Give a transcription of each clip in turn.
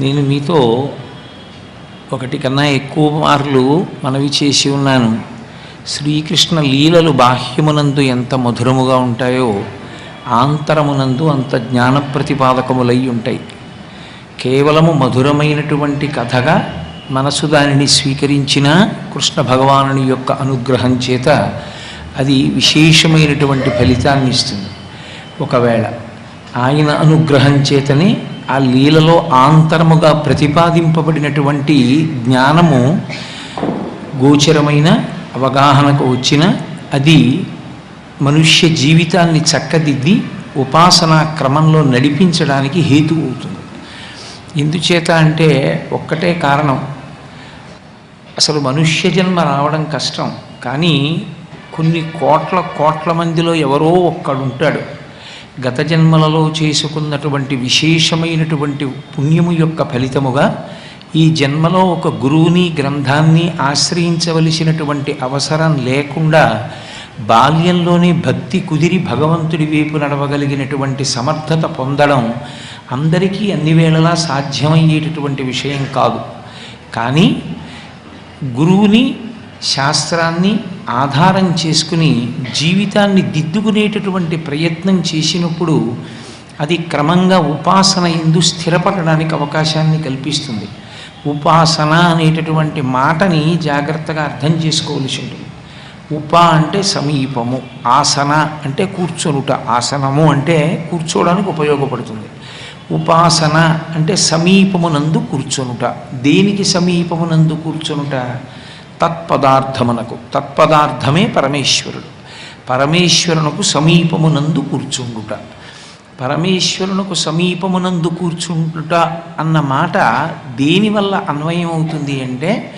నేను మీతో ఒకటి కన్నా ఎక్కువ మార్లు మనవి చేసి ఉన్నాను. శ్రీకృష్ణ లీలలు బాహ్యమునందు ఎంత మధురముగా ఉంటాయో ఆంతరమునందు అంత జ్ఞాన ప్రతిపాదకములై ఉంటాయి. కేవలము మధురమైనటువంటి కథగా మనసు దానిని స్వీకరించిన కృష్ణ భగవానుని యొక్క అనుగ్రహం చేత అది విశేషమైనటువంటి ఫలితాన్ని ఇస్తుంది. ఒకవేళ ఆయన అనుగ్రహం చేతనే ఆ లీలలో ఆంతరముగా ప్రతిపాదింపబడినటువంటి జ్ఞానము గోచరమైన అవగాహనకు వచ్చిన అది మనుష్య జీవితాన్ని చక్కదిద్ది ఉపాసనా క్రమంలో నడిపించడానికి హేతు అవుతుంది. ఎందుచేత అంటే ఒక్కటే కారణం. అసలు మనుష్య జన్మ రావడం కష్టం. కానీ కొన్ని కోట్ల కోట్ల మందిలో ఎవరో ఒక్కడుంటాడు. గత జన్మలలో చేసుకున్నటువంటి విశేషమైనటువంటి పుణ్యము యొక్క ఫలితముగా ఈ జన్మలో ఒక గురువుని గ్రంథాన్ని ఆశ్రయించవలసినటువంటి అవసరం లేకుండా బాల్యంలోనే భక్తి కుదిరి భగవంతుడి వైపు నడవగలిగినటువంటి సమర్థత పొందడం అందరికీ అన్ని వేళలా సాధ్యమయ్యేటటువంటి విషయం కాదు. కానీ గురువుని శాస్త్రాన్ని ఆధారం చేసుకుని జీవితాన్ని దిద్దుకునేటటువంటి ప్రయత్నం చేసినప్పుడు అది క్రమంగా ఉపాసన ఎందు స్థిరపడడానికి అవకాశాన్ని కల్పిస్తుంది. ఉపాసన అనేటటువంటి మాటని జాగ్రత్తగా అర్థం చేసుకోవలసి ఉంటుంది. ఉప అంటే సమీపము ఆసన అంటే కూర్చొనుట ఆసనము అంటే కూర్చోవడానికి ఉపయోగపడుతుంది. ఉపాసన అంటే సమీపమునందు కూర్చొనుట. దేనికి సమీపమునందు కూర్చొనుట? తత్పదార్థమునకు తత్పదార్థమే పరమేశ్వరుడు. పరమేశ్వరునకు సమీపమునందు కూర్చుండుట. పరమేశ్వరునకు సమీపమునందు కూర్చుంటుట అన్న మాట దేనివల్ల అన్వయం అవుతుంది అంటే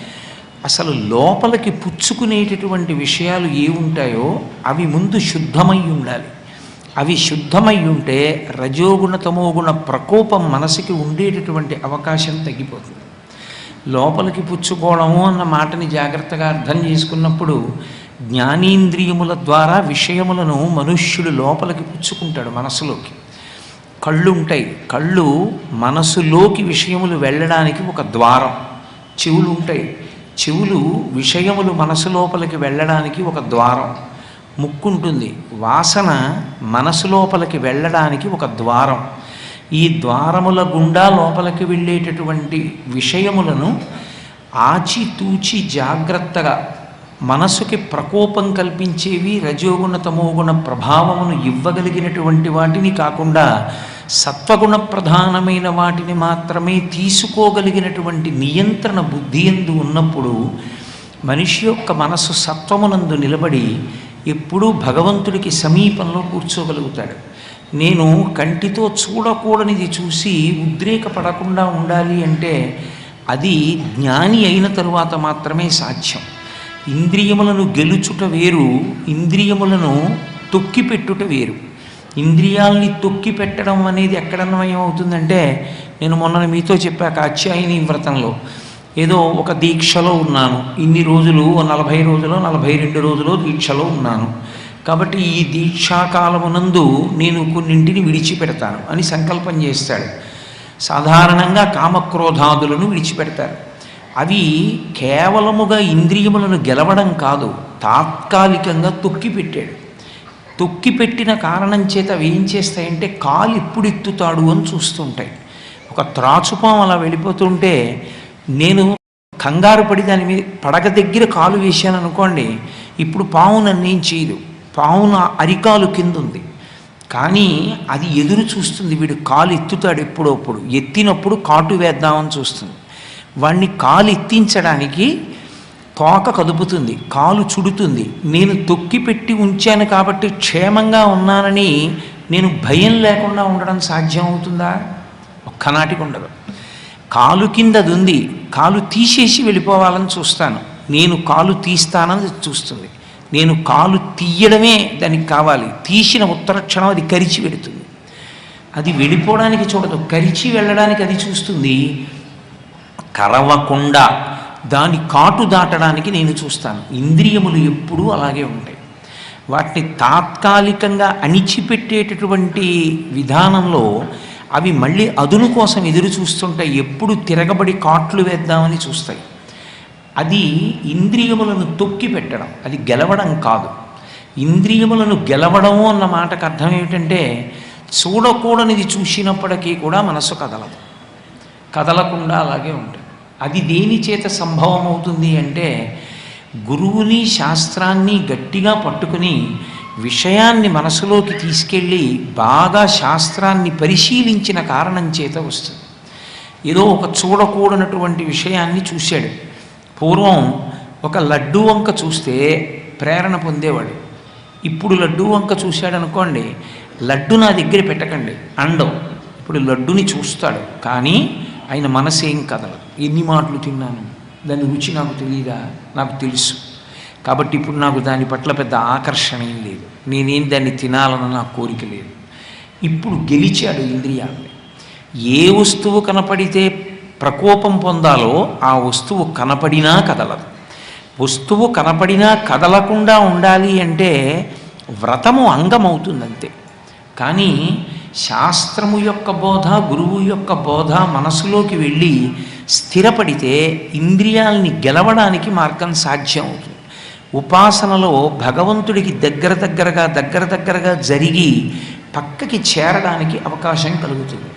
అసలు లోపలికి పుచ్చుకునేటటువంటి విషయాలు ఏ ఉంటాయో అవి ముందు శుద్ధమై ఉండాలి. అవి శుద్ధమై ఉంటే రజోగుణ తమోగుణ ప్రకోపం మనసుకి ఉండేటటువంటి అవకాశం తగ్గిపోతుంది. లోపలికి పుచ్చుకోవడము అన్న మాటని జాగ్రత్తగా అర్థం చేసుకున్నప్పుడు జ్ఞానేంద్రియముల ద్వారా విషయములను మనుష్యుడు లోపలికి పుచ్చుకుంటాడు మనసులోకి. కళ్ళు ఉంటాయి. కళ్ళు మనసులోకి విషయములు వెళ్ళడానికి ఒక ద్వారం. చెవులు ఉంటాయి. చెవులు విషయములు మనసు లోపలికి వెళ్ళడానికి ఒక ద్వారం. ముక్కుంటుంది వాసన మనసు లోపలికి వెళ్ళడానికి ఒక ద్వారం. ఈ ద్వారముల గుండా లోపలికి వెళ్ళేటటువంటి విషయములను ఆచితూచి జాగ్రత్తగా మనసుకి ప్రకోపం కల్పించేవి రజోగుణ తమోగుణ ప్రభావమును ఇవ్వగలిగినటువంటి వాటిని కాకుండా సత్వగుణ ప్రధానమైన వాటిని మాత్రమే తీసుకోగలిగినటువంటి నియంత్రణ బుద్ధి ఎందు ఉన్నప్పుడు మనిషి యొక్క మనసు సత్వమునందు నిలబడి ఎప్పుడూ భగవంతుడికి సమీపంలో కూర్చోగలుగుతాడు. నేను కంటితో చూడకూడనిది చూసి ఉద్రేకపడకుండా ఉండాలి అంటే అది జ్ఞాని అయిన తరువాత మాత్రమే సాధ్యం. ఇంద్రియములను గెలుచుట వేరు ఇంద్రియములను తొక్కిపెట్టుట వేరు. ఇంద్రియాల్ని తొక్కి పెట్టడం అనేది ఎక్కడన్నమయమవుతుందంటే నేను మొన్న మీతో చెప్పాక అత్యాయిని వ్రతంలో. ఏదో ఒక దీక్షలో ఉన్నాను. ఇన్ని రోజులు ఓ నలభై రోజులు నలభై రెండు రోజులు దీక్షలో ఉన్నాను. కాబట్టి ఈ దీక్షాకాలమునందు నేను కొన్నింటిని విడిచిపెడతాను అని సంకల్పం చేస్తాడు. సాధారణంగా కామక్రోధాదులను విడిచిపెడతారు. అవి కేవలముగా ఇంద్రియములను గెలవడం కాదు తాత్కాలికంగా తొక్కిపెట్టాడు. తొక్కిపెట్టిన కారణం చేత అవి ఏం చేస్తాయంటే కాలు ఎప్పుడు ఎత్తుతాడు అని చూస్తుంటాయి. ఒక త్రాచుపాం అలా వెళ్ళిపోతుంటే నేను కంగారు పడి దాని మీద పడగ దగ్గర కాలు వేశాను అనుకోండి ఇప్పుడు పాము నన్ను ఏం చేయదు. పావున నా అరికాలు కింద ఉంది కానీ అది ఎదురు చూస్తుంది. వీడు కాలు ఎత్తుతాడు ఎప్పుడప్పుడు ఎత్తినప్పుడు కాటు వేద్దామని చూస్తుంది. వాడిని కాలు ఎత్తించడానికి తోక కదుపుతుంది. కాలు చుడుతుంది. నేను తొక్కి పెట్టి ఉంచాను కాబట్టి క్షేమంగా ఉన్నానని నేను భయం లేకుండా ఉండడం సాధ్యం అవుతుందా ఒక్కనాటికి ఉండదు కాలు కింద అది ఉంది కాలు తీసేసి వెళ్ళిపోవాలని చూస్తాను. నేను కాలు తీస్తానని చూస్తుంది. నేను కాలు తీయడమే దానికి కావాలి. తీసిన ఉత్తర క్షణం అది కరిచి పెడుతుంది అది వెళ్ళిపోవడానికి చూడదు. కరిచి వెళ్ళడానికి అది చూస్తుంది. కరవకుండా దాని కాటు దాటడానికి నేను చూస్తాను. ఇంద్రియములు ఎప్పుడూ అలాగే ఉంటాయి. వాటిని తాత్కాలికంగా అణిచిపెట్టేటటువంటి విధానంలో అవి మళ్ళీ అదును కోసం ఎదురు చూస్తుంటాయి. ఎప్పుడు తిరగబడి కాట్లు వేద్దామని చూస్తాయి. అది ఇంద్రియములను తొక్కి పెట్టడం అది గెలవడం కాదు. ఇంద్రియములను గెలవడము అన్న మాటకు అర్థం ఏమిటంటే చూడకూడనిది చూసినప్పటికీ కూడా మనసు కదలదు. కదలకుండా అలాగే ఉంటుంది. అది దేని చేత సంభవం అవుతుంది అంటే గురువుని శాస్త్రాన్ని గట్టిగా పట్టుకుని విషయాన్ని మనసులోకి తీసుకెళ్ళి బాగా శాస్త్రాన్ని పరిశీలించిన కారణం చేత వస్తుంది. ఏదో ఒక చూడకూడనటువంటి విషయాన్ని చూశాడు. పూర్వం ఒక లడ్డు వంక చూస్తే ప్రేరణ పొందేవాడు. ఇప్పుడు లడ్డు వంక చూశాడు అనుకోండి లడ్డు నా దగ్గర పెట్టకండి అండం. ఇప్పుడు లడ్డుని చూస్తాడు కానీ ఆయన మనసేం ఏం కదలదు. ఎన్ని మాటలు తిన్నాను? దాని రుచి నాకు తెలియదా నాకు తెలుసు. కాబట్టి ఇప్పుడు నాకు దాని పట్ల పెద్ద ఆకర్షణ ఏం లేదు. నేనేం దాన్ని తినాలన్న నా కోరిక లేదు. ఇప్పుడు గెలిచాడు ఇంద్రియాలని ఏ వస్తువు కనపడితే ప్రకోపం పొందాలో ఆ వస్తువు కనపడినా కదలదు. వస్తువు కనపడినా కదలకుండా ఉండాలి అంటే వ్రతము అంగమవుతుందంతే. కానీ శాస్త్రము యొక్క బోధ గురువు యొక్క బోధ మనసులోకి వెళ్ళి స్థిరపడితే ఇంద్రియాల్ని గెలవడానికి మార్గం సాధ్యం అవుతుంది ఉపాసనలో భగవంతుడికి దగ్గర దగ్గరగా దగ్గర దగ్గరగా జరిగి పక్కకి చేరడానికి అవకాశం కలుగుతుంది.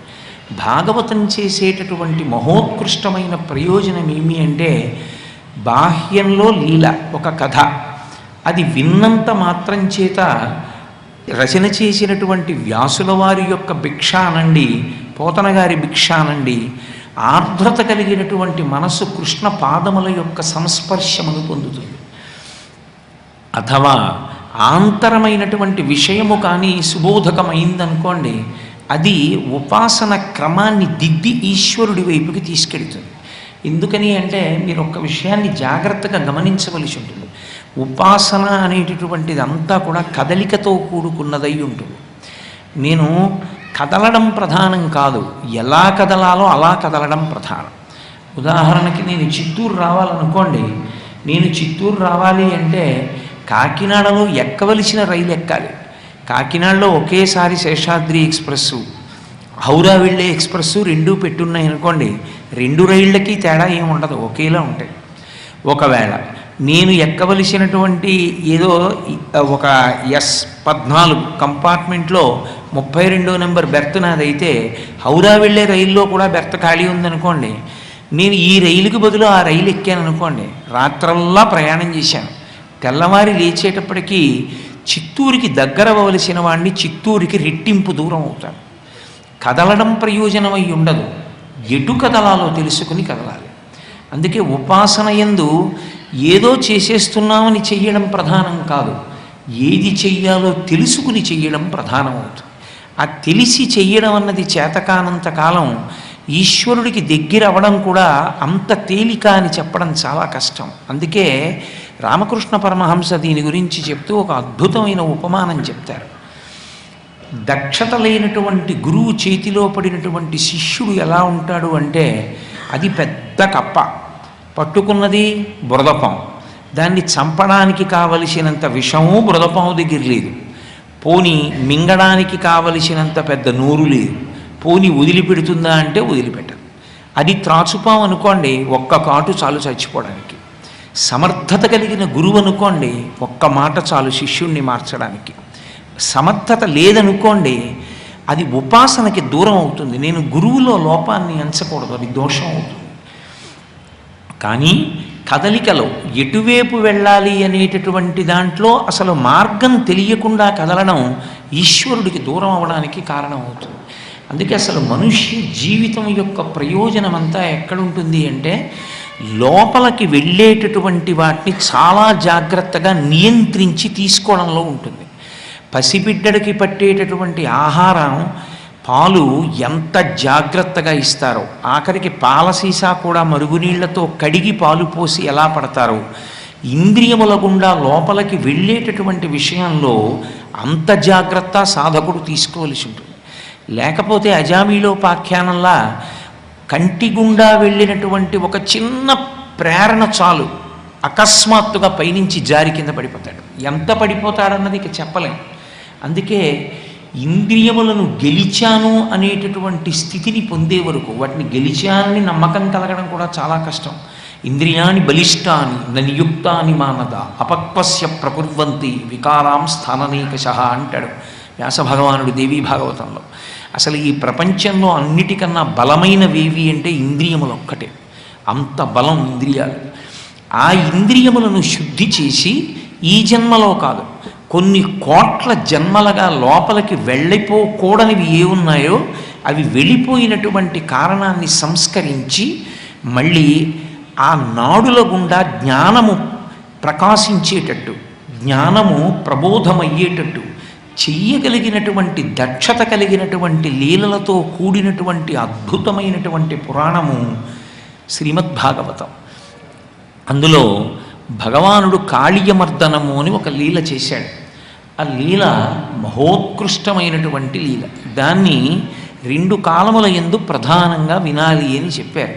భాగవతం చేసేటటువంటి మహోత్కృష్టమైన ప్రయోజనం ఏమి అంటే బాహ్యంలో లీల ఒక కథ. అది విన్నంత మాత్రం చేత రచన చేసినటువంటి వ్యాసుల వారి యొక్క భిక్ష అనండి భిక్షానండి భిక్ష అనండి ఆర్ద్రత కలిగినటువంటి మనస్సు కృష్ణ పాదముల యొక్క సంస్పర్శమును పొందుతుంది. అథవా ఆంతరమైనటువంటి విషయము కానీ సుబోధకమైందనుకోండి అది ఉపాసన క్రమాన్ని దిద్ది ఈశ్వరుడి వైపుకి తీసుకెళ్తుంది. ఎందుకని అంటే మీరు ఒక్క విషయాన్ని జాగ్రత్తగా గమనించవలసి ఉంటుంది. ఉపాసన అనేటటువంటిది అంతా కూడా కదలికతో కూడుకున్నదై ఉంటుంది. నేను కదలడం ప్రధానం కాదు. ఎలా కదలాలో అలా కదలడం ప్రధానం. ఉదాహరణకి నేను చిత్తూరు రావాలనుకోండి నేను చిత్తూరు రావాలి అంటే కాకినాడలో ఎక్కవలసిన రైలు ఎక్కాలి. కాకినాడలో ఒకేసారి శేషాద్రి ఎక్స్ప్రెస్సు హౌరా వెళ్ళే ఎక్స్ప్రెస్సు రెండు పెట్టున్నాయి అనుకోండి రెండు రైళ్ళకి తేడా ఏమి ఉండదు ఒకేలా ఉంటాయి. ఒకవేళ నేను ఎక్కవలసినటువంటి ఏదో ఒక ఎస్ పద్నాలుగు కంపార్ట్మెంట్లో ముప్పై రెండో నెంబర్ బెర్త్ నాదైతే హౌరా వెళ్ళే రైల్లో కూడా బెర్త్ ఖాళీ ఉందనుకోండి నేను ఈ రైలుకి బదులు ఆ రైలు ఎక్కాను అనుకోండి రాత్రల్లా ప్రయాణం చేశాను. తెల్లవారి లేచేటప్పటికీ చిత్తూరుకి దగ్గర అవ్వవలసిన వాడిని చిత్తూరుకి రెట్టింపు దూరం అవుతాడు. కదలడం ప్రయోజనమై ఉండదు. ఎటు కదలాలో తెలుసుకుని కదలాలి. అందుకే ఉపాసన ఎందు ఏదో చేసేస్తున్నామని చెయ్యడం ప్రధానం కాదు. ఏది చెయ్యాలో తెలుసుకుని చెయ్యడం ప్రధానమవుతుంది ఆ తెలిసి చెయ్యడం అన్నది చేతకానంత కాలం ఈశ్వరుడికి దగ్గర అవ్వడం కూడా అంత తేలిక అని చెప్పడం చాలా కష్టం. అందుకే రామకృష్ణ పరమహంస దీని గురించి చెప్తూ ఒక అద్భుతమైన ఉపమానం చెప్తారు. దక్షత లేనటువంటి గురువు చేతిలో పడినటువంటి శిష్యుడు ఎలా ఉంటాడు అంటే అది పెద్ద కప్ప. పట్టుకున్నది బురదపం. దాన్ని చంపడానికి కావలసినంత విషము బురదపం దగ్గర లేదు. పోని మింగడానికి కావలసినంత పెద్ద నూరు లేదు. పోని వదిలిపెడుతుందా అంటే వదిలిపెట్టదు. అది త్రాచుపాం అనుకోండి ఒక్క కాటు చాలు చచ్చిపోవడానికి. సమర్థత కలిగిన గురువు అనుకోండి ఒక్క మాట చాలు శిష్యుణ్ణి మార్చడానికి. సమర్థత లేదనుకోండి అది ఉపాసనకి దూరం అవుతుంది. నేను గురువులో లోపాన్ని ఎంచకూడదు అది దోషం అవుతుంది. కానీ కదలికలో ఎటువైపు వెళ్ళాలి అనేటటువంటి దాంట్లో అసలు మార్గం తెలియకుండా కదలడం ఈశ్వరుడికి దూరం అవడానికి కారణం అవుతుంది. అందుకే అసలు మనుష్య జీవితం యొక్క ప్రయోజనం అంతా ఎక్కడుంటుంది అంటే లోపలికి వెళ్ళేటటువంటి వాటిని చాలా జాగ్రత్తగా నియంత్రించి తీసుకోవడంలో ఉంటుంది. పసిబిడ్డడికి పట్టేటటువంటి ఆహారం పాలు ఎంత జాగ్రత్తగా ఇస్తారో. ఆఖరికి పాల సీసా కూడా మరుగునీళ్ళతో కడిగి పాలు పోసి ఎలా పడతారో. ఇంద్రియముల గుండా లోపలికి వెళ్ళేటటువంటి విషయంలో అంత జాగ్రత్త సాధకుడు తీసుకోవలసి ఉంటుంది. లేకపోతే అజామీలోపాఖ్యానంలా కంటి గుండా వెళ్ళినటువంటి ఒక చిన్న ప్రేరణ చాలు అకస్మాత్తుగా పైనుంచి జారి కింద పడిపోతాడు. ఎంత పడిపోతాడన్నది ఇక చెప్పలేం. అందుకే ఇంద్రియములను గెలిచాను అనేటటువంటి స్థితిని పొందే వరకు వాటిని గెలిచానని నమ్మకం కలగడం కూడా చాలా కష్టం. ఇంద్రియాని బలిష్టాని ననియుక్తాని మానద అపక్వస్య ప్రకుర్వంతి వికారాం స్థాననీకశ అంటాడు వ్యాస భగవానుడు దేవీ భాగవతంలో. అసలు ఈ ప్రపంచంలో అన్నిటికన్నా బలమైనవేవి అంటే ఇంద్రియములు ఒక్కటే. అంత బలం ఇంద్రియాలు ఆ ఇంద్రియములను శుద్ధి చేసి ఈ జన్మలో కాదు కొన్ని కోట్ల జన్మలుగా లోపలికి వెళ్ళిపోకూడనివి ఏ ఉన్నాయో అవి వెళ్ళిపోయినటువంటి కారణాన్ని సంస్కరించి మళ్ళీ ఆ నాడుల గుండా జ్ఞానము ప్రకాశించేటట్టు జ్ఞానము ప్రబోధమయ్యేటట్టు చెయ్యగలిగినటువంటి దక్షత కలిగినటువంటి లీలలతో కూడినటువంటి అద్భుతమైనటువంటి పురాణము శ్రీమద్భాగవతం. అందులో భగవానుడు కాళీయమర్దనము అని ఒక లీల చేశాడు. ఆ లీల మహోత్కృష్టమైనటువంటి లీల. దాన్ని రెండు కాలముల ఎందు ప్రధానంగా వినాలి అని చెప్పారు.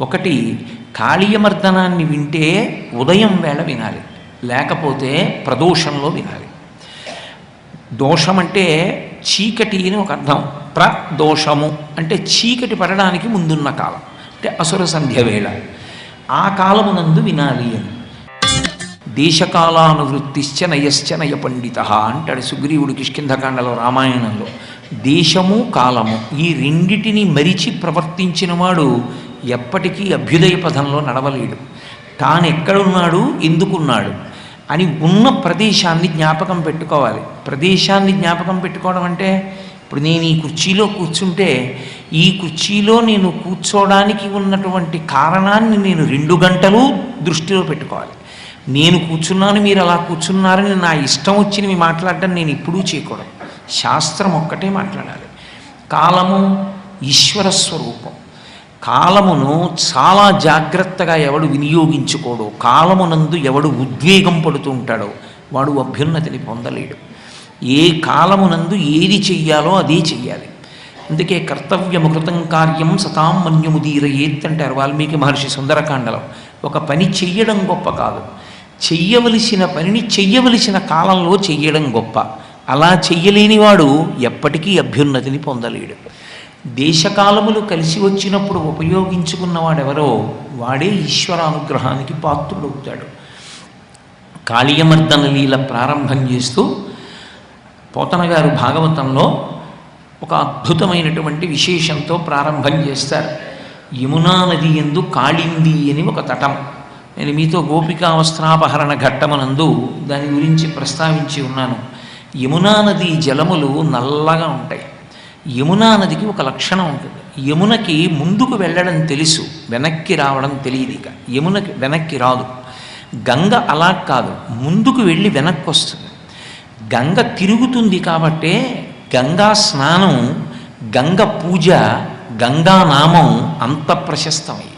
ఒకటి కాళీయమర్దనాన్ని వింటే ఉదయం వేళ వినాలి. లేకపోతే ప్రదోషంలో వినాలి. దోషం అంటే చీకటి అని ఒక అర్థం. ప్రదోషము అంటే చీకటి పడడానికి ముందున్న కాలం. అంటే అసుర సంధ్య వేళ. ఆ కాలమునందు వినాలి అని. దేశకాలానువృత్తిశ్చ నయశ్చ నయ పండిత అంటాడు సుగ్రీవుడు కిష్కింధకాండలో రామాయణంలో. దేశము కాలము ఈ రెండిటిని మరిచి ప్రవర్తించిన వాడు ఎప్పటికీ అభ్యుదయ పథంలో నడవలేడు. తాను ఎక్కడున్నాడు ఎందుకున్నాడు? అని ఉన్న ప్రదేశాన్ని జ్ఞాపకం పెట్టుకోవాలి. ప్రదేశాన్ని జ్ఞాపకం పెట్టుకోవడం అంటే ఇప్పుడు నేను ఈ కుర్చీలో కూర్చుంటే ఈ కుర్చీలో నేను కూర్చోవడానికి ఉన్నటువంటి కారణాన్ని నేను రెండు గంటలు దృష్టిలో పెట్టుకోవాలి. నేను కూర్చున్నాను మీరు అలా కూర్చున్నారని నా ఇష్టం వచ్చినవి మాట్లాడడం నేను ఇప్పుడూ చేయకూడదు. శాస్త్రం ఒక్కటే మాట్లాడాలి. కాలము ఈశ్వర స్వరూపం. కాలమును చాలా జాగ్రత్తగా ఎవడు వినియోగించుకోడో. కాలమునందు ఎవడు ఉద్వేగం పడుతూ ఉంటాడో వాడు అభ్యున్నతిని పొందలేడు. ఏ కాలమునందు ఏది చెయ్యాలో అదే చెయ్యాలి. అందుకే కర్తవ్యము కృతం కార్యం సతాం మన్యముదీరయేత్ అంటారు వాల్మీకి మహర్షి సుందరకాండలో. ఒక పని చెయ్యడం గొప్ప కాదు. చెయ్యవలసిన పనిని చెయ్యవలసిన కాలంలో చెయ్యడం గొప్ప. అలా చెయ్యలేనివాడు ఎప్పటికీ అభ్యున్నతిని పొందలేడు. దేశకాలములు కలిసి వచ్చినప్పుడు ఉపయోగించుకున్నవాడెవరో వాడే ఈశ్వరానుగ్రహానికి పాత్రుడవుతాడు. కాళీయమర్దన లీల ప్రారంభం చేస్తూ పోతన గారు భాగవతంలో ఒక అద్భుతమైనటువంటి విశేషంతో ప్రారంభం చేస్తారు. యమునా నది ఎందు కాళింది అని ఒక తటం. నేను మీతో గోపికా వస్త్రాపహరణ ఘట్టమనందు దాని గురించి ప్రస్తావించి ఉన్నాను. యమునా నది జలములు నల్లగా ఉంటాయి. యమునా నదికి ఒక లక్షణం ఉంటుంది. యమునకి ముందుకు వెళ్ళడం తెలుసు వెనక్కి రావడం తెలియదు ఇక. యమునకి వెనక్కి రాదు. గంగ అలా కాదు ముందుకు వెళ్ళి వెనక్కి వస్తుంది. గంగ తిరుగుతుంది కాబట్టే గంగా స్నానం గంగ పూజ గంగా నామం అంత ప్రశస్తమయ్యి.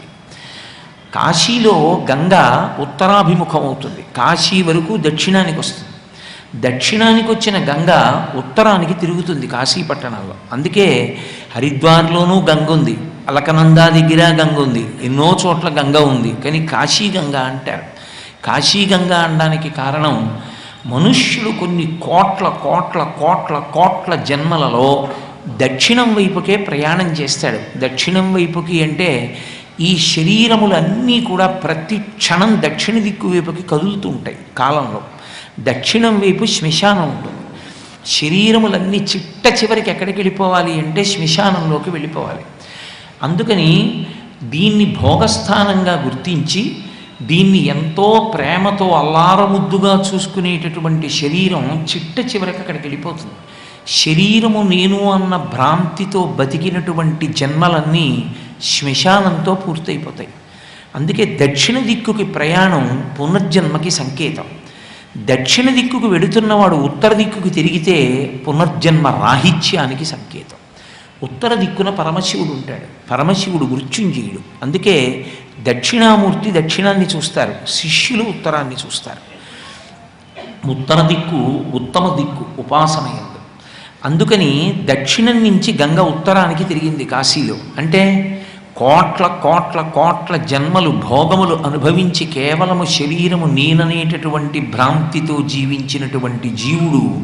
కాశీలో గంగ ఉత్తరాభిముఖం అవుతుంది. కాశీ వరకు దక్షిణానికి వస్తుంది. దక్షిణానికి వచ్చిన గంగ ఉత్తరానికి తిరుగుతుంది కాశీ పట్టణంలో అందుకే హరిద్వార్లోనూ గంగ ఉంది. అలకనందా దగ్గర గంగ ఉంది. ఎన్నో చోట్ల గంగ ఉంది. కానీ కాశీ గంగ అంటారు. కాశీ గంగ అనడానికి కారణం మనుష్యులు కొన్ని కోట్ల కోట్ల కోట్ల కోట్ల జన్మలలో దక్షిణం వైపుకే ప్రయాణం చేస్తాడు. దక్షిణం వైపుకి అంటే ఈ శరీరములన్నీ కూడా ప్రతి క్షణం దక్షిణ దిక్కు వైపుకి కదులుతూ ఉంటాయి కాలంలో. దక్షిణం వైపు శ్మశానం ఉంటుంది. శరీరములన్నీ చిట్ట చివరికి ఎక్కడికి వెళ్ళిపోవాలి అంటే శ్మశానంలోకి వెళ్ళిపోవాలి. అందుకని దీన్ని భోగస్థానంగా గుర్తించి దీన్ని ఎంతో ప్రేమతో అల్లారముద్దుగా చూసుకునేటటువంటి శరీరం చిట్ట చివరికి అక్కడికి వెళ్ళిపోతుంది. శరీరము నేను అన్న భ్రాంతితో బతికినటువంటి జన్మలన్నీ శ్మశానంతో పూర్తయిపోతాయి. అందుకే దక్షిణ దిక్కుకి ప్రయాణం పునర్జన్మకి సంకేతం. దక్షిణ దిక్కుకు వెడుతున్నవాడు ఉత్తర దిక్కుకు తిరిగితే పునర్జన్మ రాహిత్యానికి సంకేతం. ఉత్తర దిక్కున పరమశివుడు ఉంటాడు. పరమశివుడు మృత్యుంజయుడు. అందుకే దక్షిణామూర్తి దక్షిణాన్ని చూస్తారు. శిష్యులు ఉత్తరాన్ని చూస్తారు. ఉత్తర దిక్కు ఉత్తమ దిక్కు ఉపాసన ఎందుకు అందుకని దక్షిణం నుంచి గంగ ఉత్తరానికి తిరిగింది కాశీలో. అంటే కోట్ల కోట్ల కోట్ల జన్మలు భోగములు అనుభవించి కేవలము శరీరము నేననేటటువంటి భ్రాంతితో జీవించినటువంటి జీవుడు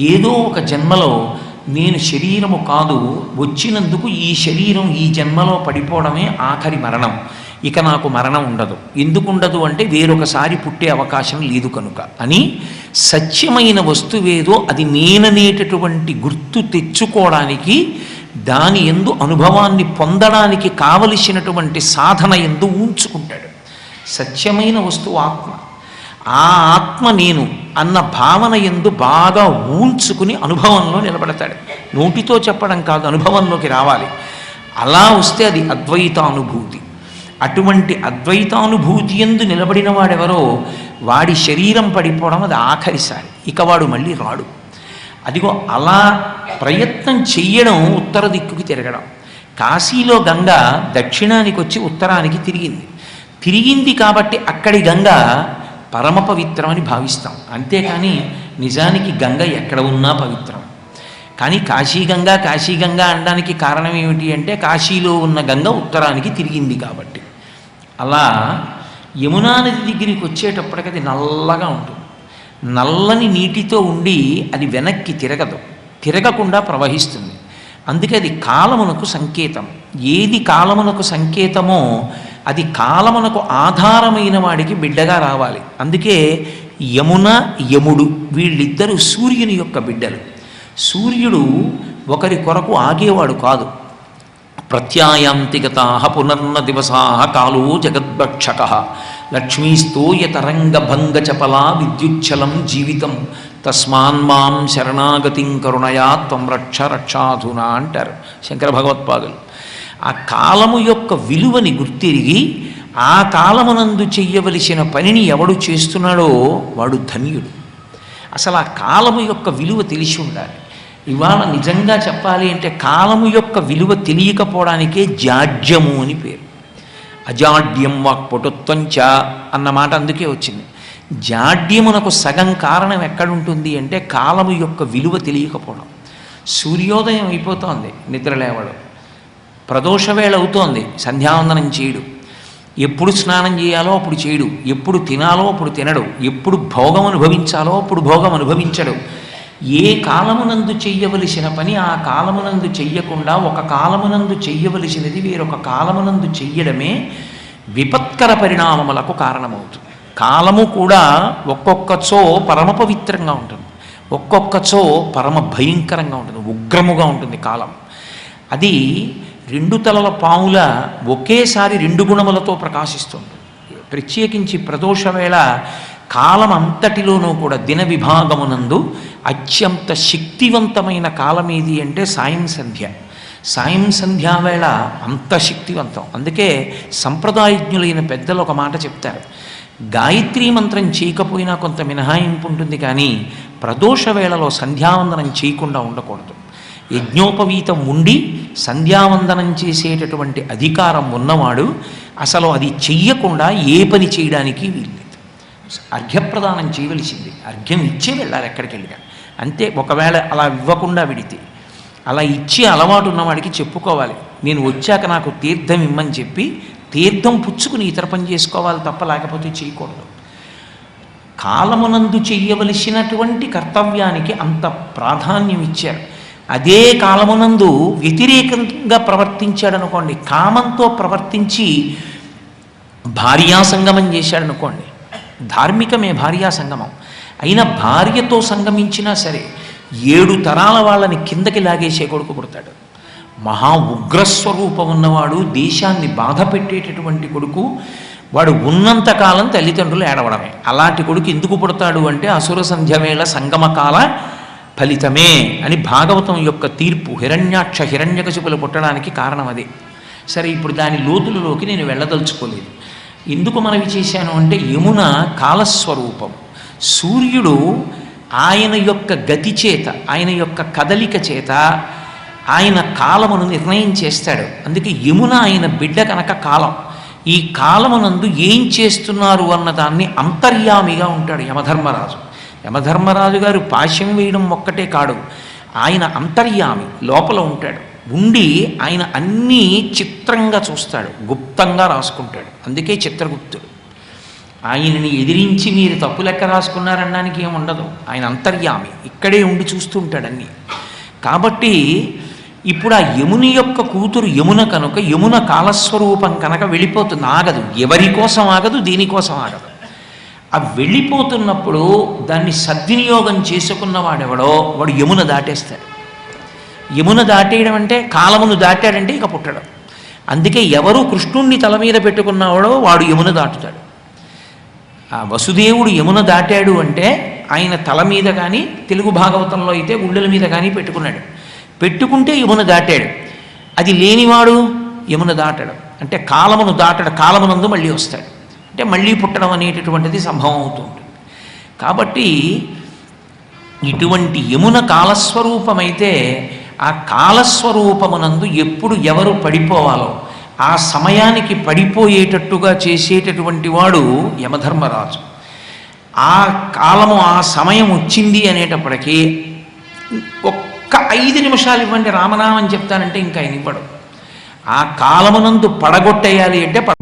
ఏదో ఒక జన్మలో నేను శరీరము కాదు వచ్చినందుకు ఈ శరీరం ఈ జన్మలో పడిపోవడమే ఆఖరి మరణం. ఇక నాకు మరణం ఉండదు. ఎందుకు ఉండదు అంటే వేరొకసారి పుట్టే అవకాశం లేదు కనుక. అని సత్యమైన వస్తువేదో అది నేననేటటువంటి గుర్తు తెచ్చుకోవడానికి దాని ఎందు అనుభవాన్ని పొందడానికి కావలసినటువంటి సాధన ఎందు ఉంచుకుంటాడు. సత్యమైన వస్తువు ఆత్మ. ఆ ఆత్మ నేను అన్న భావన ఎందు బాగా ఊంచుకుని అనుభవంలో నిలబడతాడు. నోటితో చెప్పడం కాదు అనుభవంలోకి రావాలి. అలా వస్తే అది అద్వైతానుభూతి. అటువంటి అద్వైతానుభూతి ఎందు నిలబడిన వాడెవరో వాడి శరీరం పడిపోవడం అది ఆఖరిసారి. ఇక వాడు మళ్ళీ రాడు. అదిగో అలా ప్రయత్నం చెయ్యడం ఉత్తర దిక్కుకి తిరగడం. కాశీలో గంగ దక్షిణానికి వచ్చి ఉత్తరానికి తిరిగింది. తిరిగింది కాబట్టి అక్కడి గంగ పరమ పవిత్రమని భావిస్తాం. అంతేకాని నిజానికి గంగ ఎక్కడ ఉన్నా పవిత్రం. కానీ కాశీగంగ కాశీగంగ అనడానికి కారణం ఏమిటి అంటే కాశీలో ఉన్న గంగ ఉత్తరానికి తిరిగింది కాబట్టి. అలా యమునా నది దగ్గరికి వచ్చేటప్పటికి అది నల్లగా ఉంటుంది. నల్లని నీటితో ఉండి అది వెనక్కి తిరగదు. తిరగకుండా ప్రవహిస్తుంది. అందుకే అది కాలమునకు సంకేతం. ఏది కాలమునకు సంకేతమో అది కాలమునకు ఆధారమైన వాడికి బిడ్డగా రావాలి. అందుకే యమున యముడు వీళ్ళిద్దరూ సూర్యుని యొక్క బిడ్డలు. సూర్యుడు ఒకరి కొరకు ఆగేవాడు కాదు. ప్రత్యాయాంతిగతా పునర్న దివసా కాలో జగద్భక్షక. లక్ష్మీస్తోయతరంగభంగచపలా విద్యుచ్చలం జీవితం. తస్మాన్ మాం శరణాగతిం కరుణయా త్వం రక్ష రక్షాధునా అంటారు శంకర భగవత్పాదులు. ఆ కాలము యొక్క విలువని గుర్తిరిగి ఆ కాలమునందు చెయ్యవలసిన పనిని ఎవడు చేస్తున్నాడో వాడు ధన్యుడు. అసలు ఆ కాలము యొక్క విలువ తెలిసి ఉండాలి. ఇవాళ నిజంగా చెప్పాలి అంటే కాలము యొక్క విలువ తెలియకపోవడానికే జాడ్యము అని పేరు. అజాడ్యం వాక్పటుత్వంచ అన్న మాట అందుకే వచ్చింది. జాడ్యమునకు సగం కారణం ఎక్కడుంటుంది అంటే కాలము యొక్క విలువ తెలియకపోవడం. సూర్యోదయం అయిపోతోంది నిద్ర లేవడం. ప్రదోషవేళ అవుతోంది సంధ్యావందనం చేయడు. ఎప్పుడు స్నానం చేయాలో అప్పుడు చేయడు. ఎప్పుడు తినాలో అప్పుడు తినడు. ఎప్పుడు భోగం అనుభవించాలో అప్పుడు భోగం అనుభవించడు. ఏ కాలమునందు చెయ్యవలసిన పని ఆ కాలమునందు చెయ్యకుండా ఒక కాలమునందు చెయ్యవలసినది వేరొక కాలమునందు చెయ్యడమే విపత్కర పరిణామములకు కారణమవుతుంది. కాలము కూడా ఒక్కొక్కచో పరమ పవిత్రంగా ఉంటుంది. ఒక్కొక్కచో పరమ భయంకరంగా ఉంటుంది. ఉగ్రముగా ఉంటుంది కాలం. అది రెండు తలల పాముల ఒకేసారి రెండు గుణములతో ప్రకాశిస్తుంది. ప్రత్యేకించి ప్రదోషవేళ కాలం అంతటిలోనూ కూడా దిన విభాగమునందు అత్యంత శక్తివంతమైన కాలం ఏది అంటే సాయం సంధ్య. సాయం సంధ్యావేళ అంత శక్తివంతం. అందుకే సంప్రదాయజ్ఞులైన పెద్దలు ఒక మాట చెప్తారు. గాయత్రీ మంత్రం చేయకపోయినా కొంత మినహాయింపు ఉంటుంది కానీ ప్రదోష వేళలో సంధ్యావందనం చేయకుండా ఉండకూడదు. యజ్ఞోపవీతం ఉండి సంధ్యావందనం చేసేటటువంటి అధికారం ఉన్నవాడు అసలు అది చెయ్యకుండా ఏ పని చేయడానికి వీలు అర్ఘ్యప్రదానం చేయవలసింది. అర్ఘ్యం ఇచ్చే వెళ్ళాలి ఎక్కడికి వెళ్ళినా అంతే ఒకవేళ అలా ఇవ్వకుండా విడితే. అలా ఇచ్చే అలవాటు ఉన్నవాడికి చెప్పుకోవాలి. నేను వచ్చాక నాకు తీర్థం ఇమ్మని చెప్పి తీర్థం పుచ్చుకుని ఇతర పని చేసుకోవాలి తప్ప లేకపోతే చేయకూడదు. కాలమునందు చెయ్యవలసినటువంటి కర్తవ్యానికి అంత ప్రాధాన్యం ఇచ్చారు. అదే కాలమునందు వ్యతిరేకంగా ప్రవర్తించాడు అనుకోండి కామంతో ప్రవర్తించి భార్యాసంగమం చేశాడనుకోండి ధార్మికమే భార్యా సంగమం. అయినా భార్యతో సంగమించినా సరే ఏడు తరాల వాళ్ళని కిందకి లాగేసే కొడుకు పుడతాడు. మహా ఉగ్రస్వరూపం ఉన్నవాడు దేశాన్ని బాధ పెట్టేటటువంటి కొడుకు వాడు ఉన్నంతకాలం తల్లిదండ్రులు ఏడవడమే. అలాంటి కొడుకు ఎందుకు పుడతాడు అంటే అసుర సంధ్యవేళ సంగమకాల ఫలితమే అని భాగవతం యొక్క తీర్పు హిరణ్యాక్ష హిరణ్యకశిపులు పుట్టడానికి కారణం అదే. సరే ఇప్పుడు దాని లోతులలోకి నేను వెళ్ళదలుచుకోలేదు. ఎందుకు మనవి చేశాను అంటే యమున కాలస్వరూపం. సూర్యుడు ఆయన యొక్క గతి చేత ఆయన యొక్క కదలిక చేత ఆయన కాలమును నిర్ణయం చేస్తాడు. అందుకే యమున ఆయన బిడ్డ కనుక కాలం. ఈ కాలమునందు ఏం చేస్తున్నారు అన్నదాన్ని అంతర్యామిగా ఉంటాడు యమధర్మరాజు. యమధర్మరాజు గారు పాశ్యం వేయడం ఒక్కటే కాడు. ఆయన అంతర్యామి లోపల ఉంటాడు. ఉండి ఆయన అన్నీ చిత్రంగా చూస్తాడు గుప్తంగా రాసుకుంటాడు. అందుకే చిత్రగుప్తుడు. ఆయనని ఎదిరించి మీరు తప్పు లెక్క రాసుకున్నారనడానికి ఏమి ఉండదు. ఆయన అంతర్యామి. ఇక్కడే ఉండి చూస్తుంటాడన్నీ కాబట్టి ఇప్పుడు ఆ యముని యొక్క కూతురు యమున కనుక యమున కాలస్వరూపం కనుక వెళ్ళిపోతుంది ఆగదు. ఎవరి కోసం ఆగదు దీనికోసం ఆగదు. ఆ వెళ్ళిపోతున్నప్పుడు దాన్ని సద్వినియోగం చేసుకున్నవాడెవడో వాడు యమున దాటేస్తాడు. యమున దాటేయడం అంటే కాలమును దాటాడంటే ఇక పుట్టడం. అందుకే ఎవరు కృష్ణుణ్ణి తల మీద పెట్టుకున్నవాడో వాడు యమున దాటుతాడు. ఆ వసుదేవుడు యమున దాటాడు అంటే ఆయన తల మీద కానీ తెలుగు భాగవతంలో అయితే గుండెల మీద కానీ పెట్టుకున్నాడు. పెట్టుకుంటే యమున దాటాడు. అది లేనివాడు యమున దాటడం. అంటే కాలమును దాటడు కాలమునందు మళ్ళీ వస్తాడు. అంటే మళ్ళీ పుట్టడం అనేటటువంటిది సంభవం అవుతుంది. కాబట్టి ఇటువంటి యమున కాలస్వరూపమైతే ఆ కాలస్వరూపమునందు ఎప్పుడు ఎవరు పడిపోవాలో ఆ సమయానికి పడిపోయేటట్టుగా చేసేటటువంటి వాడు యమధర్మరాజు. ఆ కాలము ఆ సమయం వచ్చింది అనేటప్పటికీ ఒక్క ఐదు నిమిషాలు ఇవ్వండి రామనామం చెప్తానంటే ఇంకా ఆయన ఇవ్వడు ఆ కాలమునందు పడగొట్టేయాలి అంటే పడ